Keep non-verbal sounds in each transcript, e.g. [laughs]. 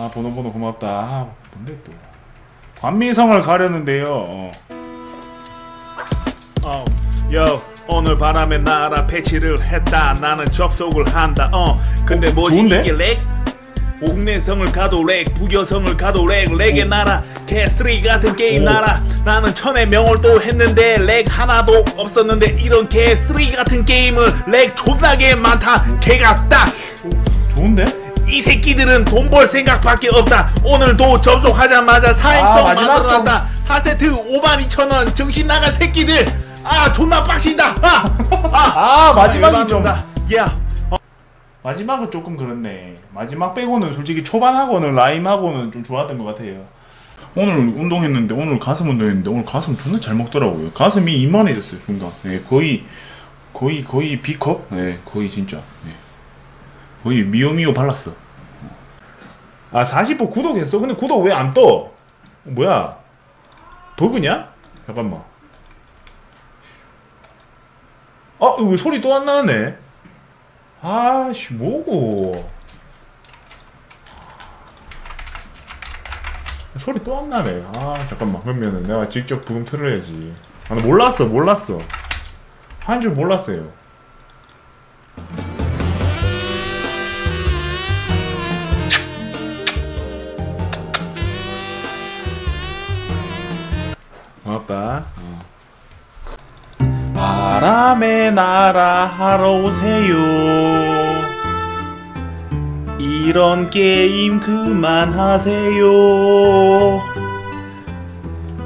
아 번호 번호 고맙다. 아 뭔데 또 관미성을 가려는데요. 어. 어, 요 오늘 바람의 나라 패치를 했다 나는 접속을 한다 어 근데 뭐지 좋은데? 이게 렉? 국내성을 가도 렉 북여성을 가도 렉 렉의 나라 개쓰레기 같은 게임 오. 나라 나는 천의 명을 또 했는데 렉 하나도 없었는데 이런 개쓰레기 같은 게임을 렉 존나게 많다 개같다 좋은데? 이 새끼들은 돈 벌 생각밖에 없다. 오늘도 접속하자마자 아, 사행성 마지막 만들었다. 하세트 5만 2천 원. 정신 나간 새끼들. 아 존나 빡신다. 아, 아 마지막이 좀다 야, 마지막은 조금 그렇네. 마지막 빼고는 솔직히 초반하고는 라임하고는 좀 좋았던 것 같아요. 오늘 운동했는데 오늘 가슴 운동했는데 오늘 가슴 존나 잘 먹더라고요. 가슴이 이만해졌어요 순간. 네, 거의 거의 거의 B컵. 네, 거의 진짜. 네. 거의 미오미오 발랐어. 아 40호 구독했어? 근데 구독 왜 안 떠? 어, 뭐야? 버그냐? 잠깐만. 아 이거 소리 또 안 나네. 아씨 뭐고 소리 또 안 나네 아 잠깐만 그러면은 내가 직접 부금 틀어야지 아, 나 몰랐어 몰랐어 한 줄 몰랐어요 고맙다 어. 바람의 나라 하러 오세요. 이런 게임 그만하세요.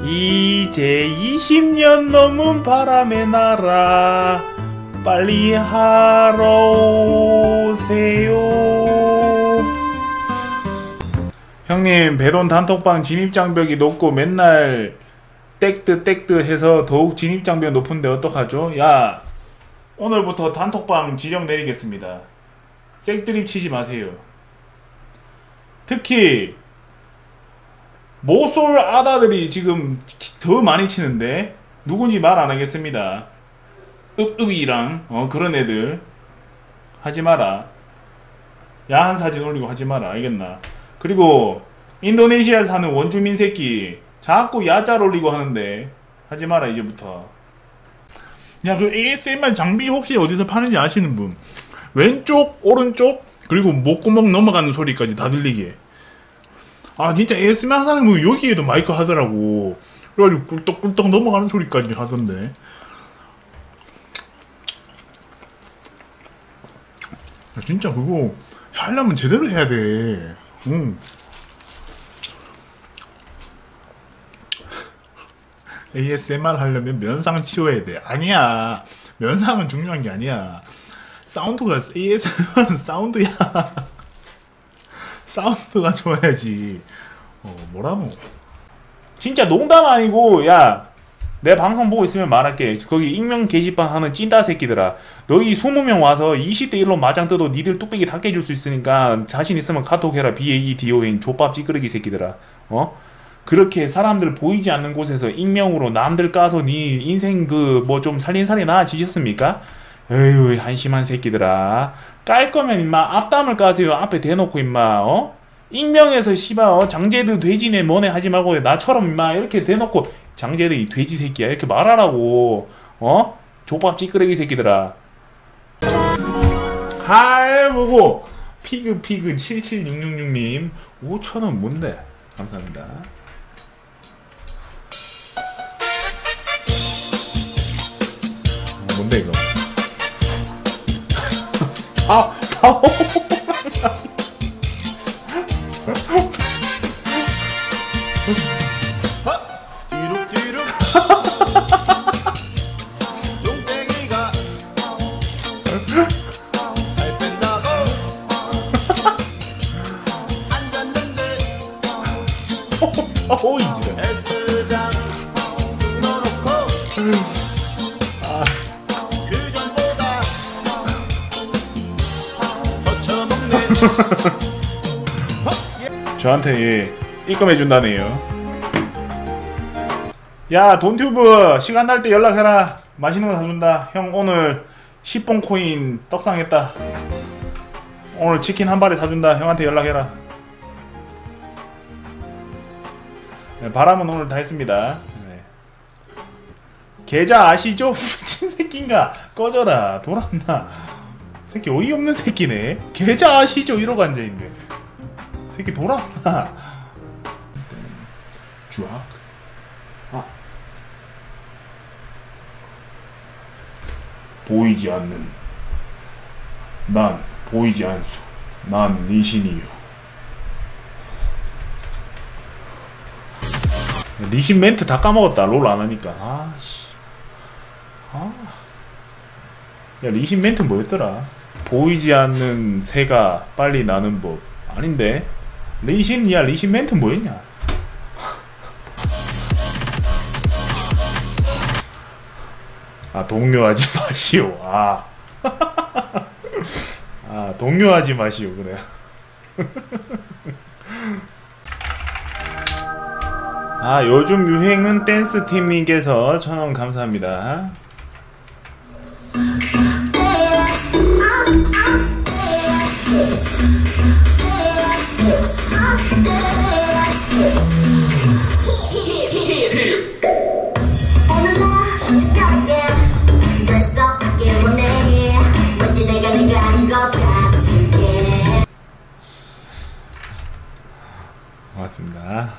이제 20년 넘은 바람의 나라 빨리 하러 오세요. 형님 배돈 단톡방 진입장벽이 높고 맨날 땡뜨 땡뜨 해서 더욱 진입 장벽 높은데 어떡하죠? 야 오늘부터 단톡방 지령 내리겠습니다. 생드립 치지 마세요. 특히 모쏠 아다들이 지금 더 많이 치는데 누군지 말 안 하겠습니다. 읍읍이랑 어, 그런 애들 하지 마라. 야한 사진 올리고 하지 마라. 알겠나? 그리고 인도네시아 사는 원주민 새끼 자꾸 야짤 올리고 하는데 하지 마라 이제부터. 야 그 ASMR 장비 혹시 어디서 파는지 아시는 분? 왼쪽 오른쪽 그리고 목구멍 넘어가는 소리까지 다 들리게. 아 진짜 ASMR 하는 분 여기에도 마이크 하더라고. 그래가지고 꿀떡꿀떡 넘어가는 소리까지 하던데. 야, 진짜 그거 하려면 제대로 해야 돼. 응. ASMR 하려면 면상 치워야 돼. 아니야. 면상은 중요한 게 아니야. 사운드가 ASMR은 사운드야. [laughs] 사운드가 좋아야지. 어, 뭐라노? 진짜 농담 아니고 야. 내 방송 보고 있으면 말할게. 거기 익명 게시판 하는 찐따 새끼들아. 너희 20명 와서 20대 1로 마장 떠도 니들 뚝배기 다 깨줄 수 있으니까 자신 있으면 카톡 해라. BAEDON 족밥 찌끄러기 새끼들아. 어? 그렇게 사람들 보이지 않는 곳에서 익명으로 남들 까서 니 인생 그 뭐 좀 살림살이 나아지셨습니까? 에휴 한심한 새끼들아 깔 거면 임마 앞담을 까세요 앞에 대놓고 임마 어? 익명에서 씨발 어? 장제드 돼지네 뭐네 하지 말고 나처럼 임마 이렇게 대놓고 장제드 이 돼지 새끼야 이렇게 말하라고 어? 족밥 찌끄레기 새끼들아 하이 보고 피그 피그 77666님 5천원 뭔데 감사합니다 뭔데 이거? [laughs] 저한테 예, 입금해준다네요. 야, 돈튜브 시간 날 때 연락해라. 맛있는 거 사준다. 형 오늘 10봉 코인 떡상했다. 오늘 치킨 한 발에 사준다. 형한테 연락해라. 네, 바람은 오늘 다 했습니다. 네. 계좌 아시죠? [laughs] 미친 새끼인가? 꺼져라. 돌았나? 새끼 어이없는 새끼네. 계좌 아시죠? 이러고 앉아있네. 새끼 돌았나? 쫙. 아. 보이지 않는 난 보이지 않소. 난 니신이요. 니신 멘트 다 까먹었다. 롤 안 하니까. 아씨. 아. 야, 리신 멘트 뭐였더라? 보이지 않는 새가 빨리 나는 법. 아닌데. 리신, 야, 리신 멘트 뭐였냐? 아, 동요하지 마시오. 아. [laughs] 아, 동요하지 마시오. 그래. [laughs] 아, 요즘 유행은 댄스 팀님께서 천원 감사합니다. [laughs] 고맙습니다.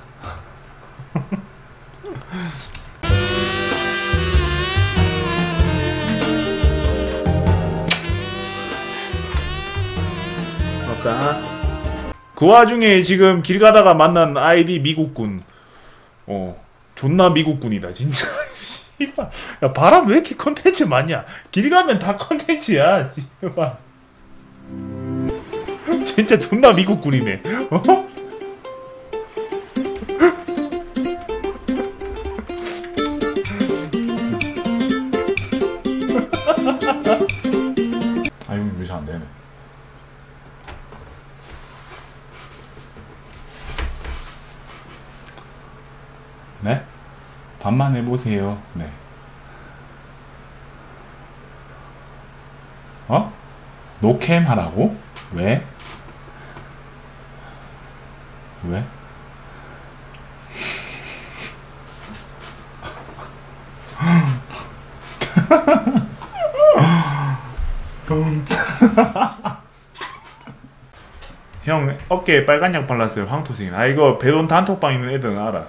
고맙다. 그 와중에 지금 길 가다가 만난 아이디 미국군. 어, 존나 미국군이다, 진짜. [laughs] 야, 바람 왜 이렇게 컨텐츠 많냐? 길 가면 다 컨텐츠야. [laughs] 진짜 존나 미국군이네. 어? 해보세요. 네. 어? 노캠 하라고? 왜? 왜? [laughs] 형 어깨에 빨간 약 발랐어요 황토색 아 이거 배돈 단톡방 있는 애들은 알아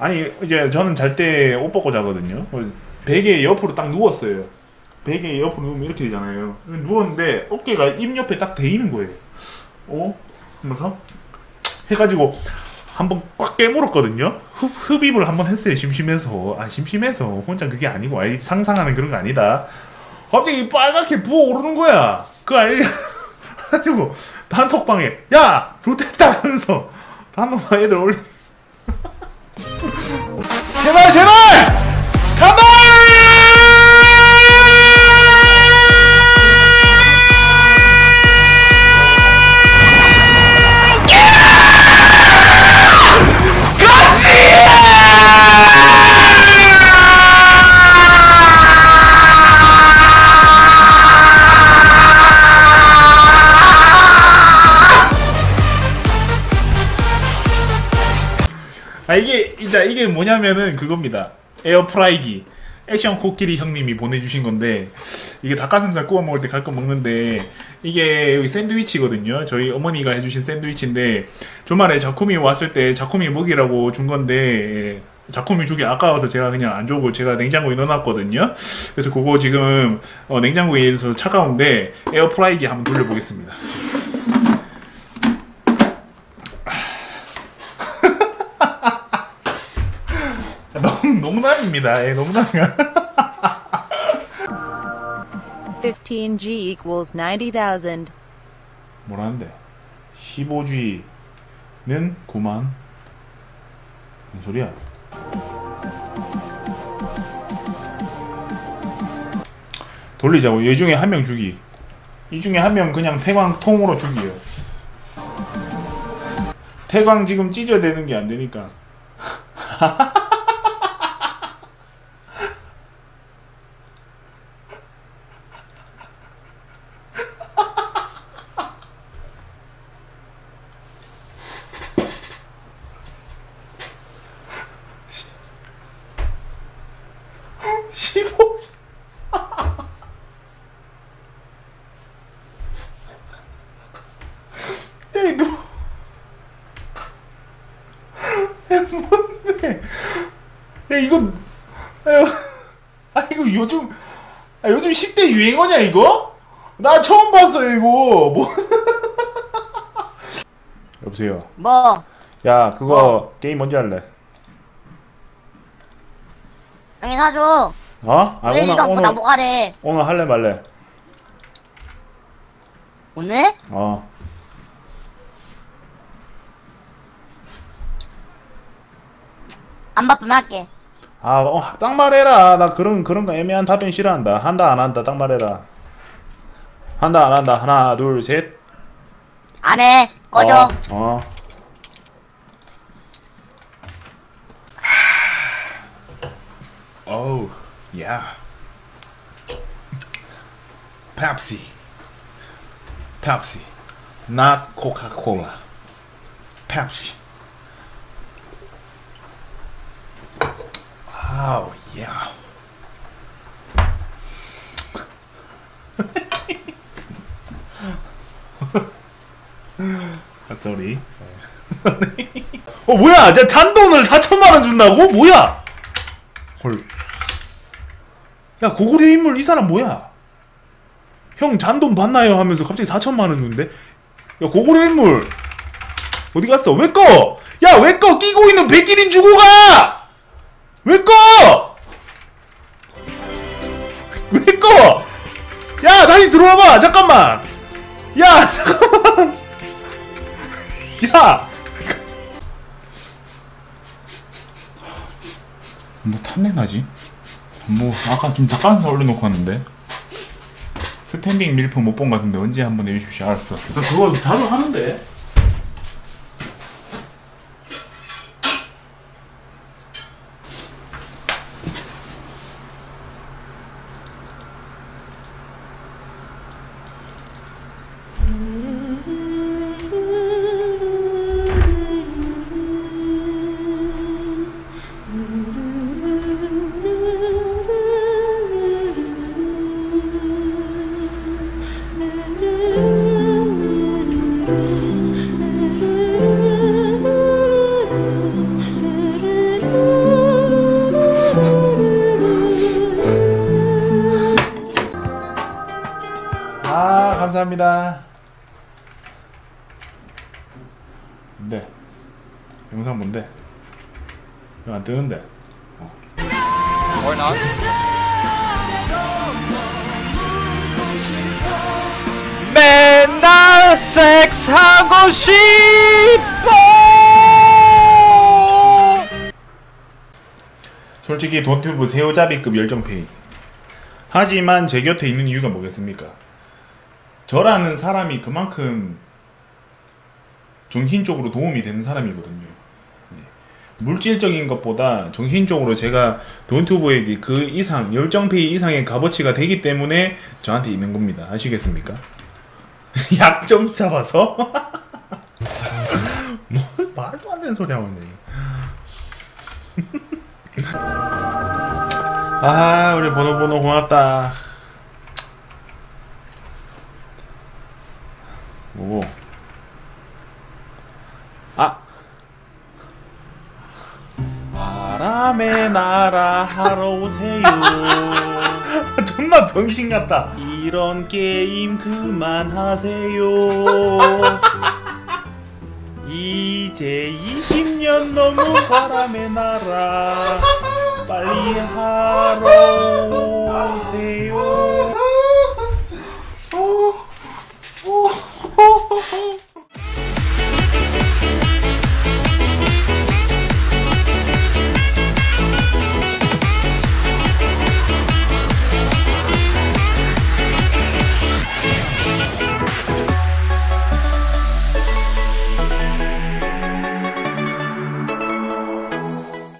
아니 이제 저는 잘 때 옷 벗고 자거든요. 베개 옆으로 딱 누웠어요. 베개 옆으로 누우면 이렇게 되잖아요. 누웠는데 어깨가 입 옆에 딱 대이는 거예요. 어? 그러면서 해가지고 한번 꽉 깨물었거든요. 흡, 흡입을 한번 했어요 심심해서. 아 심심해서. 혼자 그게 아니고 아이 상상하는 그런 거 아니다. 갑자기 빨갛게 부어오르는 거야. 그거 알지? [laughs] 가지고 단톡방에 야! 좋댔다! 하면서 단톡방 애들 올리 [laughs] 아 이게 진짜 이게 뭐냐면은 그겁니다. 에어프라이기 액션 코끼리 형님이 보내주신 건데 이게 닭가슴살 구워 먹을 때 가끔 먹는데 이게 여기 샌드위치거든요. 저희 어머니가 해주신 샌드위치인데 주말에 자쿠미 왔을 때 자쿠미 먹이라고 준 건데 자쿠미 주기 아까워서 제가 그냥 안 주고 제가 냉장고에 넣어놨거든요. 그래서 그거 지금 어, 냉장고에 있어서 차가운데 에어프라이기 한번 돌려보겠습니다. 농, 농담입니다. 예, 농담이야. 15G equals 90,000. 뭐라는데? 15G는 9만. 무슨 소리야? 돌리자고. 얘 중에 한 명 주기. 이 중에 한 명 그냥 태광 통으로 주기요. 태광 지금 찢어내는 게 안 되니까. [laughs] 뭔데? 야 이거 아유, [laughs] 아 이거 요즘 아, 요즘 10대 유행어냐 이거? 나 처음 봤어 이거 뭐 [laughs] 여보세요 뭐? 야 그거 게임 뭔지 할래? 형이 사줘. 어? 아 오늘 않고 오늘 나보가래. 오늘 할래 말래? 오늘? 어 안 바쁘면 할게. 아, 어, 딱 말해라. 나 그런 그런 거 애매한 답변 싫어한다. 한다 안 한다. 딱 말해라. 한다 안 한다. 하나, 둘, 셋. 안 해. 꺼져. 어. 어. 야. 펩시. 펩시. not 코카 아우, 야. 쏘리. 어 뭐야? 저 잔돈을 4천만 원 준다고? 뭐야? 헐. 야 고구려 인물 이 사람 뭐야? 형 잔돈 받나요? 하면서 갑자기 4천만 원 주는데? 야 고구려 인물 어디 갔어? 왜 꺼? 야왜 꺼? 끼고 있는 백기린 주고 가! 왜 꺼? 왜 꺼? 야 다시 들어와봐 잠깐만. 야 잠깐만. [laughs] 야! 뭐 탐내 나지? 뭐 아까 좀 닭가슴살 올려놓고 왔는데 스탠딩 밀프 못 본 것 같은데 언제 한번 내주십시오 알았어 나 그거 자주 하는데 뭔데? 영상 뭔데? 이거 안 뜨는데 맨날 섹스하고 싶어 솔직히 돈튜브 새우잡이급 열정페이 하지만 제 곁에 있는 이유가 뭐겠습니까? 저라는 사람이 그만큼 정신적으로 도움이 되는 사람이거든요. 네. 물질적인 것보다 정신적으로 제가 돈튜브에게 그 이상 열정페이 이상의 값어치가 되기 때문에 저한테 있는 겁니다. 아시겠습니까? [laughs] 약점 잡아서 [laughs] 뭐 말도 안 되는 소리 하고 있네. [laughs] 아 우리 번호 고맙다. 뭐고? 아 바람의 나라 하러 오세요. [laughs] 존나 병신 같다. 이런 게임 그만하세요. 이제 20년 넘은 바람의 나라 빨리 하러